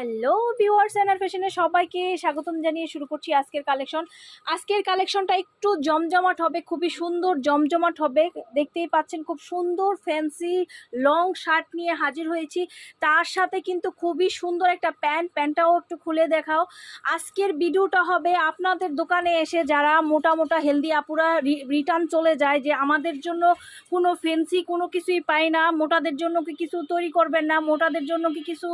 Hello viewers এনার ফ্যাশনে সবাইকে স্বাগতম জানিয়ে শুরু করছি আজকের কালেকশন আজকের কালেকশনটা একটু জমজমাট হবে, খুবই সুন্দর জমজমাট হবে। দেখতেই পাচ্ছেন খুব সুন্দর ফ্যান্সি লং শার্ট নিয়ে হাজির হয়েছি। তার সাথে কিন্তু খুবই সুন্দর একটা প্যান্ট, প্যান্টটাও একটু খুলে দেখাও। আজকের ভিডিওটা হবে আপনাদের দোকানে এসে যারা মোটা মোটা হেলদি আপুরা রিটার্ন চলে যায় যে আমাদের জন্য কোনো ফ্যান্সি কোনো কিছুই পাই না, মোটাদের জন্য কি কিছু তৈরি করবেন না, মোটাদের জন্য কি কিছু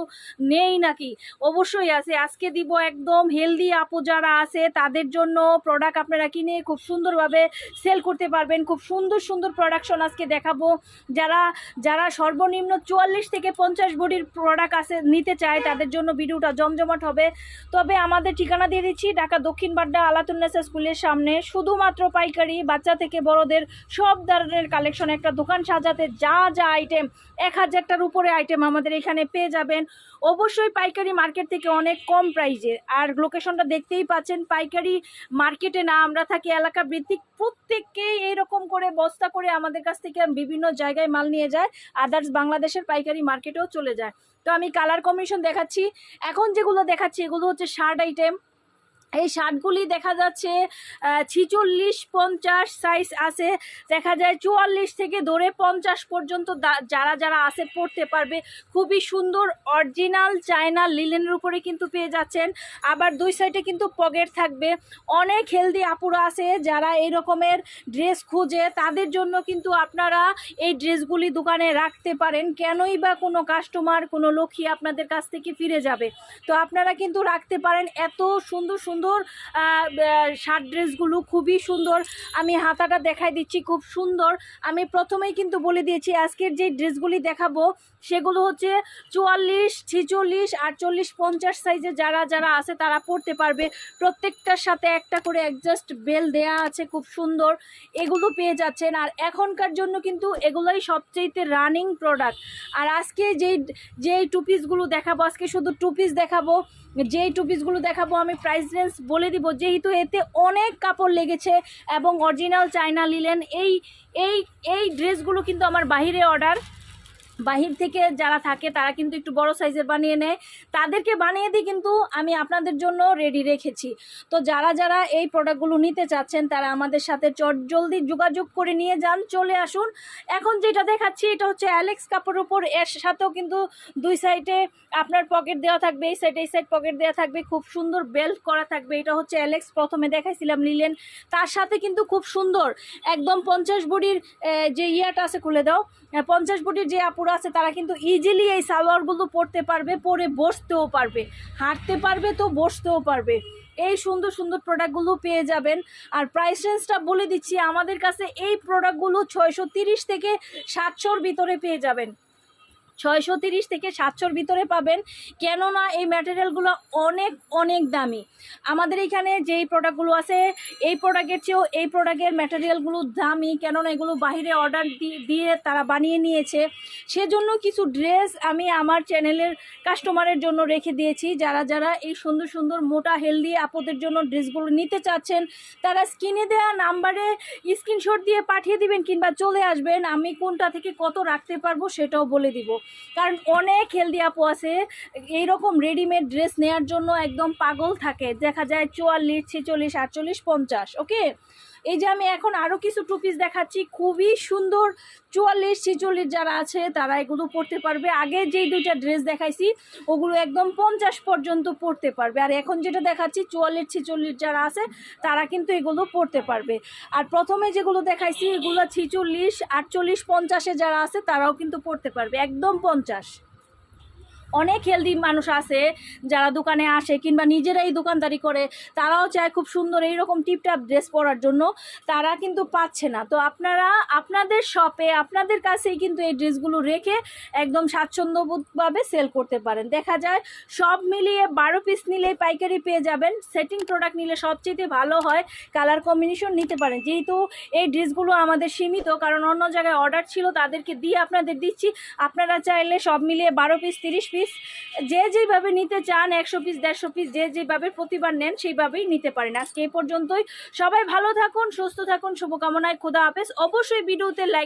নেই নাকি? অবশ্যই আছে। আজকে দিব একদম হেলদি আপু যারা আছে, তাদের জন্য প্রোডাক্ট আপনারা কিনে খুব সুন্দরভাবে সেল করতে পারবেন। খুব সুন্দর সুন্দর প্রোডাকশন আজকে দেখাবো। যারা যারা সর্বনিম্ন চুয়াল্লিশ থেকে পঞ্চাশ বডির প্রোডাক্ট আছে, নিতে চায়, তাদের জন্য ভিডিওটা জমজমাট হবে। তবে আমাদের ঠিকানা দিয়ে দিচ্ছি, ঢাকা দক্ষিণ বাড্ডা আলাতুন্নেসা স্কুলের সামনে। শুধুমাত্র পাইকারি, বাচ্চা থেকে বড়দের সব ধরনের কালেকশন একটা দোকান সাজাতে যা যা আইটেম এক হাজারটার উপরে আইটেম আমাদের এখানে পেয়ে যাবেন। অবশ্যই পাইকারি মার্কেট থেকে অনেক কম প্রাইজে আর লোকেশনটা দেখতেই পাচ্ছেন, পাইকারি মার্কেটে না, আমরা থাকি এলাকা বৃদ্ধি প্রত্যেককেই এইরকম করে বস্তা করে আমাদের কাছ থেকে বিভিন্ন জায়গায় মাল নিয়ে যায় আদার্স বাংলাদেশের পাইকারি মার্কেটেও চলে যায়। তো আমি কালার কম্বিনেশন দেখাচ্ছি। এখন যেগুলো দেখাচ্ছি, এগুলো হচ্ছে শার্ট আইটেম এই শার্টগুলি দেখা যাচ্ছে ছিচল্লিশ, পঞ্চাশ সাইজ আছে। দেখা যায় চুয়াল্লিশ থেকে ধরে পঞ্চাশ পর্যন্ত যারা যারা আছে পড়তে পারবে। খুবই সুন্দর অরিজিনাল চায়না লিলেনের উপরে কিন্তু পেয়ে যাচ্ছেন। আবার দুই সাইডে কিন্তু পকেট থাকবে। অনেক হেলদি আপুরা আছে যারা এই রকমের ড্রেস খুঁজে। তাদের জন্য কিন্তু আপনারা এই ড্রেসগুলি দোকানে রাখতে পারেন। কেনই বা কোনো কাস্টমার কোনো লক্ষ্মী আপনাদের কাছ থেকে ফিরে যাবে। তো আপনারা কিন্তু রাখতে পারেন। এত সুন্দর সুন্দর শার্ট ড্রেসগুলো খুবই সুন্দর। আমি হাতাটা দেখাই দিচ্ছি, খুব সুন্দর। আমি প্রথমেই কিন্তু বলে দিয়েছি, আজকের যে ড্রেসগুলি দেখাবো, সেগুলো হচ্ছে চুয়াল্লিশ, ছিচল্লিশ, আটচল্লিশ, পঞ্চাশ সাইজে যারা যারা আছে তারা পড়তে পারবে। প্রত্যেকটার সাথে একটা করে অ্যাডজাস্ট বেল দেয়া আছে, খুব সুন্দর। এগুলো পেয়ে যাচ্ছেন। আর এখনকার জন্য কিন্তু এগুলোই সবচেয়েতে রানিং প্রোডাক্ট আর আজকে যেই যেই টু পিসগুলো দেখাবো, আজকে শুধু টু পিস দেখাবো যেই টু পিসগুলো দেখাবো, আমি প্রাইস রেঞ্জ বলে দিব। যেহেতু এতে অনেক কাপড় লেগেছে এবং অরিজিনাল চায়না লিলেন এই এই এই ড্রেসগুলো কিন্তু আমার বাহিরে অর্ডার বাহির থেকে যারা থাকে, তারা কিন্তু একটু বড় সাইজের বানিয়ে নেয়। তাদেরকে বানিয়ে দিই কিন্তু আমি আপনাদের জন্য রেডি রেখেছি। তো যারা যারা এই প্রোডাক্টগুলো নিতে চাচ্ছেন, তারা আমাদের সাথে চট জলদি যোগাযোগ করে নিয়ে যান, চলে আসুন। এখন যেটা দেখাচ্ছি, এটা হচ্ছে অ্যালেক্স কাপড়ের উপর। এর সাথেও কিন্তু দুই সাইডে আপনার পকেট দেওয়া থাকবে। এই সাইড এই সাইড পকেট দেওয়া থাকবে। খুব সুন্দর বেল্ট করা থাকবে। এটা হচ্ছে অ্যালেক্স প্রথমে দেখাইছিলাম নিলেন। তার সাথে কিন্তু খুব সুন্দর, একদম পঞ্চাশ বডির যে ইয়াটা আছে খুলে দাও। পঞ্চাশ বুড়ির যে আপুরা আছে, তারা কিন্তু ইজিলি এই সালোয়ারগুলো পরতে পারবে, পরে বসতেও পারবে। হাঁটতে পারবে তো বসতেও পারবে। এই সুন্দর সুন্দর প্রোডাক্টগুলো পেয়ে যাবেন। আর প্রাইস রেঞ্জটা বলে দিচ্ছি, আমাদের কাছে এই প্রোডাক্টগুলো ছয়শো থেকে সাতশোর ভিতরে পেয়ে যাবেন। ছয়শো তিরিশ থেকে সাতশোর ভিতরে পাবেন। কেননা এই ম্যাটেরিয়ালগুলো অনেক অনেক দামি। আমাদের এখানে যেই প্রোডাক্টগুলো আছে, এই প্রোডাক্টের চেয়েও এই প্রোডাক্টের ম্যাটেরিয়ালগুলো দামি, কেননা এগুলো বাইরে অর্ডার দিয়ে তারা বানিয়ে নিয়েছে। সেজন্য কিছু ড্রেস আমি আমার চ্যানেলের কাস্টমারের জন্য রেখে দিয়েছি। যারা যারা এই সুন্দর সুন্দর, মোটা হেলদি আপদের জন্য ড্রেসগুলো নিতে চাচ্ছেন, তারা স্ক্রিনে দেওয়া নাম্বারে স্ক্রিনশট দিয়ে পাঠিয়ে দিবেন কিংবা চলে আসবেন। আমি কোনটা থেকে কত রাখতে পারব সেটাও বলে দিব। কারণ অনেক হেলদি আপু আছে। এইরকম রেডিমেড ড্রেস নেওয়ার জন্য একদম পাগল থাকে। দেখা যায় চুয়াল্লিশ, ছেচল্লিশ, আটচল্লিশ, পঞ্চাশ ওকে এই যে আমি এখন আরও কিছু টু পিস দেখাচ্ছি। খুবই সুন্দর চুয়াল্লিশ, ছেচল্লিশ যারা আছে, তারা এগুলো পরতে পারবে। আগে যেই দুইটা ড্রেস দেখাইছি, ওগুলো একদম পঞ্চাশ পর্যন্ত পরতে পারবে। আর এখন যেটা দেখাচ্ছি, চুয়াল্লিশ, ছেচল্লিশ যারা আছে, তারা কিন্তু এগুলো পরতে পারবে। আর প্রথমে যেগুলো দেখাইছি, এগুলো ছেচল্লিশ, আটচল্লিশ, পঞ্চাশে যারা আছে, তারাও কিন্তু পড়তে পারবে। একদম পঞ্চাশ। অনেক হেলদি মানুষ আছে যারা দোকানে আসে কিংবা নিজেরাই দোকানদারি করে, তারাও চায় খুব সুন্দর এইরকম টিপটাপ ড্রেস পরার জন্য, তারা কিন্তু পাচ্ছে না। তো আপনারা, আপনাদের শপে আপনাদের কাছেই কিন্তু এই ড্রেসগুলো রেখে একদম স্বাচ্ছন্দ্যবোধভাবে সেল করতে পারেন। দেখা যায়, সব মিলিয়ে বারো পিস নিলেই পাইকারি পেয়ে যাবেন। সেটিং প্রোডাক্ট নিলে সবচেয়ে ভালো হয় কালার কম্বিনেশন নিতে পারেন। যেহেতু এই ড্রেসগুলো আমাদের সীমিত, কারণ অন্য জায়গায় অর্ডার ছিল, তাদেরকে দিয়ে আপনাদের দিচ্ছি। আপনারা চাইলে সব মিলিয়ে বারো পিস তিরিশ পিস যে যেভাবে নিতে চান, একশো পিস দেড়শো পিস যে যেভাবে প্রতিবার নেন, সেইভাবেই নিতে পারেন। আজকে এই পর্যন্তই। সবাই ভালো থাকুন, সুস্থ থাকুন, শুভকামনায় খোদা হাফেজ। অবশ্যই ভিডিওতে লাইক